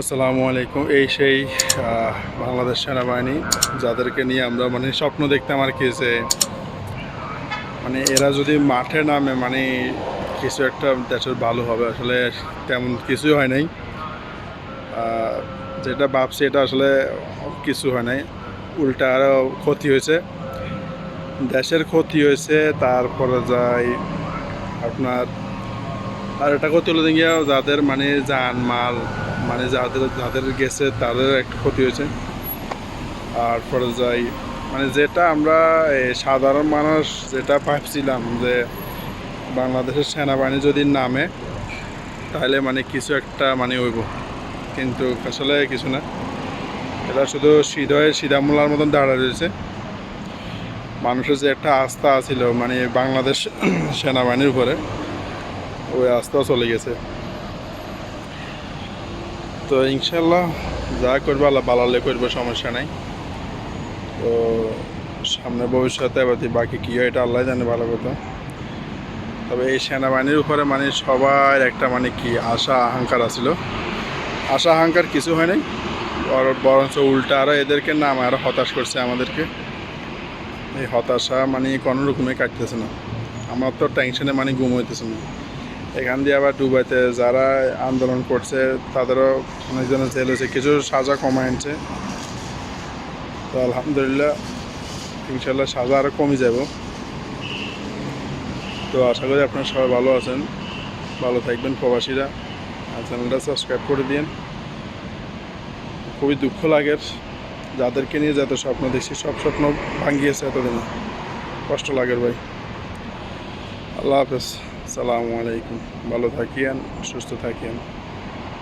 আসসালামু আলাইকুম। এই সেই বাংলাদেশ সেনাবাহিনী, যাদেরকে নিয়ে আমরা মানে স্বপ্ন দেখতাম আর কি যে মানে এরা যদি মাঠে নামে মানে কিছু একটা দেশের ভালো হবে, আসলে তেমন কিছুই হয় নাই। যেটা ভাবছি এটা আসলে কিছু হয় নাই। উল্টা আরও ক্ষতি হয়েছে। দেশের ক্ষতি হয়েছে, তারপরে যাই আপনার আর এটা ক্ষতি হলো গিয়া যাদের মানে যান মাল মানে যাদের যাদের গেছে তাদের একটা ক্ষতি হয়েছে। আর পরে যাই মানে যেটা আমরা সাধারণ মানুষ যেটা ভাবছিলাম যে বাংলাদেশের সেনাবাহিনী যদি নামে, তাহলে মানে কিছু একটা মানে হইব। কিন্তু আসলে কিছু না। এটা শুধু সিধয়ে, সিধামূলার মতন দাঁড়া রয়েছে। মানুষের যে একটা আস্থা ছিল মানে বাংলাদেশ সেনাবাহিনীর উপরে ওই রাস্তাও চলে গেছে। তো ইনশাল্লাহ যা করব আল্লাহ বালালে করব, সমস্যা নাই। তো সামনে ভবিষ্যতে বাকি বাকি কী হয় এটা আল্লাহ জানে ভালো কথা। তবে এই সেনাবাহিনীর উপরে মানে সবার একটা মানে কি আশা, আহংকার আছিল। আশা, আহংকার কিছু হয় নাই। বর- বরঞ্চ উল্টা আরও এদেরকে নাম আরও হতাশ করছে আমাদেরকে। এই হতাশা মানে কোনো রকমে কাটতেছে না। আমার তো টেনশনে মানে ঘুম হইতেছে না। এখান দিয়ে আবার দুবাইতে যারা আন্দোলন করছে, তাদেরও অনেকজনের জেল হয়েছে। কিছু সাজা কমায় আনছে। তো আলহামদুলিল্লাহ ইনশাল্লাহ সাজা আরও কমে যাব। তো আশা করি আপনারা সবাই ভালো আছেন। ভালো থাকবেন প্রবাসীরা। আর চ্যানেলটা সাবস্ক্রাইব করে দিন খুবই দুঃখ লাগে। যাদেরকে নিয়ে যত স্বপ্ন দেখছি, সব স্বপ্ন ভাঙ্গিয়েছে এতদিন। কষ্ট লাগে ভাই। আল্লাহ হাফেজ। সালামু আলাইকুম। ভালো থাকিয়েন সুস্থ থাকিয়েন